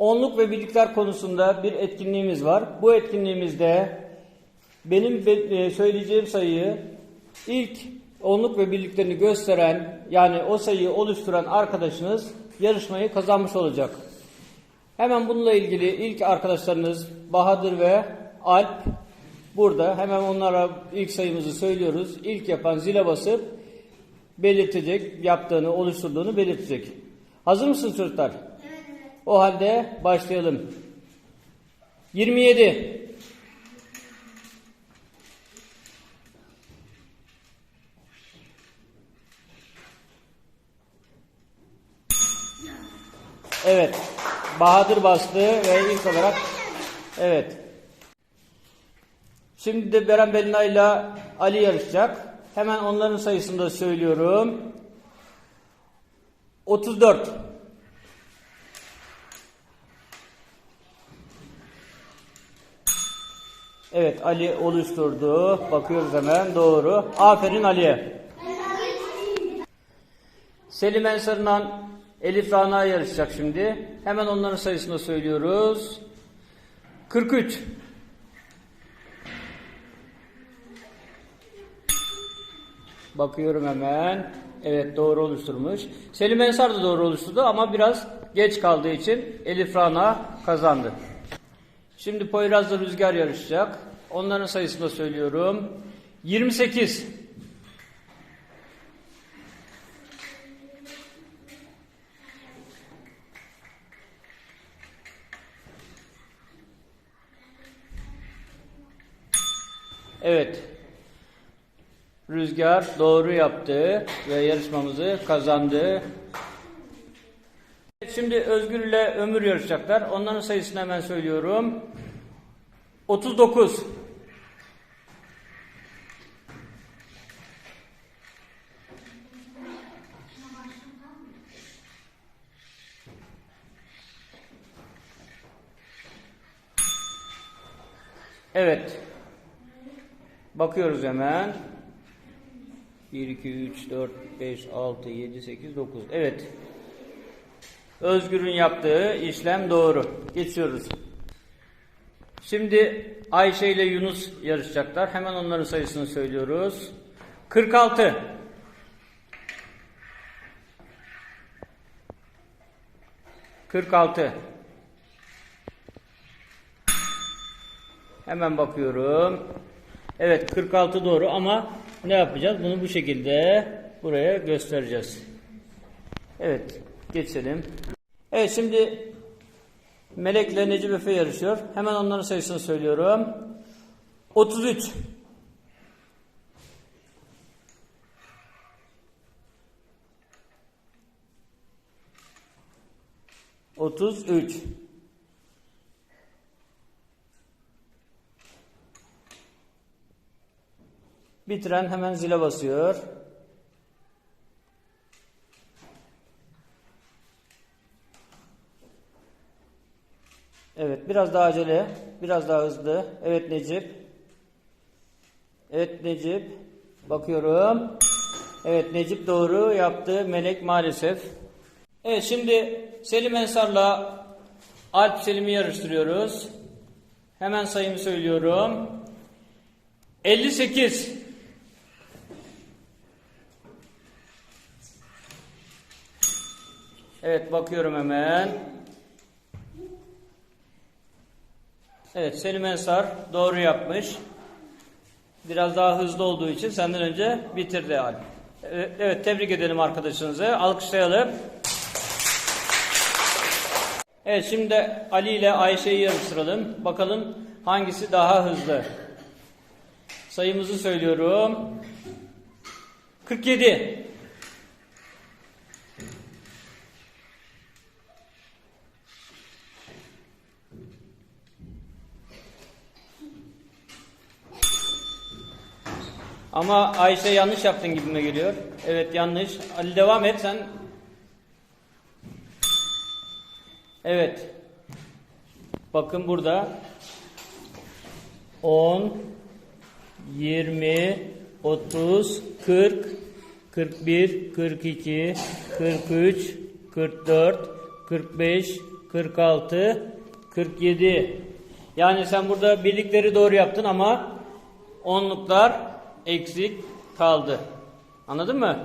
Onluk ve birlikler konusunda bir etkinliğimiz var. Bu etkinliğimizde benim be- e, söyleyeceğim sayıyı ilk onluk ve birliklerini gösteren yani o sayıyı oluşturan arkadaşınız yarışmayı kazanmış olacak. Hemen bununla ilgili ilk arkadaşlarınız Bahadır ve Alp burada. Hemen onlara ilk sayımızı söylüyoruz. İlk yapan zile basıp belirtecek, yaptığını, oluşturduğunu belirtecek. Hazır mısınız çocuklar? O halde başlayalım. 27 Evet. Bahadır bastı ve ilk olarak evet. Şimdi de Beren Belina ile Ali yarışacak. Hemen onların sayısını da söylüyorum. 34. Evet Ali oluşturdu. Bakıyoruz hemen doğru. Aferin Ali'ye. Selim Ensar'la Elif Rana yarışacak şimdi. Hemen onların sayısını söylüyoruz. 43. Bakıyorum hemen. Evet doğru oluşturmuş. Selim Ensar da doğru oluşturdu ama biraz geç kaldığı için Elif Rana kazandı. Şimdi Poyraz'la Rüzgar yarışacak. Onların sayısını da söylüyorum. 28. Evet. Rüzgar doğru yaptı ve yarışmamızı kazandı. Şimdi Özgür ile Ömür yarışacaklar. Onların sayısını hemen söylüyorum. 39. Evet. Bakıyoruz hemen. 1, 2, 3, 4, 5, 6, 7, 8, 9. Evet. Özgür'ün yaptığı işlem doğru. Geçiyoruz. Şimdi Ayşe ile Yunus yarışacaklar. Hemen onların sayısını söylüyoruz. 46. Kırk altı. Hemen bakıyorum. Evet 46 doğru ama ne yapacağız? Bunu bu şekilde buraya göstereceğiz. Evet geçelim. Evet şimdi Melek ile Necip Efe yarışıyor. Hemen onların sayısını söylüyorum. 33. Otuz üç. Bitiren hemen zile basıyor. Evet biraz daha acele, biraz daha hızlı. Evet Necip. Evet Necip. Bakıyorum. Evet Necip doğru yaptı. Melek maalesef. Evet şimdi Selim Ensar'la Alp Selim'i yarıştırıyoruz. Hemen sayımı söylüyorum. 58. Evet bakıyorum hemen. Evet Selim Ensar doğru yapmış. Biraz daha hızlı olduğu için senden önce bitirdi Alp. Evet, tebrik edelim arkadaşınızı. Alkışlayalım. Evet şimdi Ali ile Ayşe'yi yarıştıralım. Bakalım hangisi daha hızlı. Sayımızı söylüyorum. 47. Ama Ayşe yanlış yaptın gibime geliyor. Evet yanlış. Ali devam et sen. Evet. Bakın burada 10 20 30 40 41 42 43 44 45 46, 47. Yani sen burada birlikleri doğru yaptın ama onluklar eksik kaldı. Anladın mı?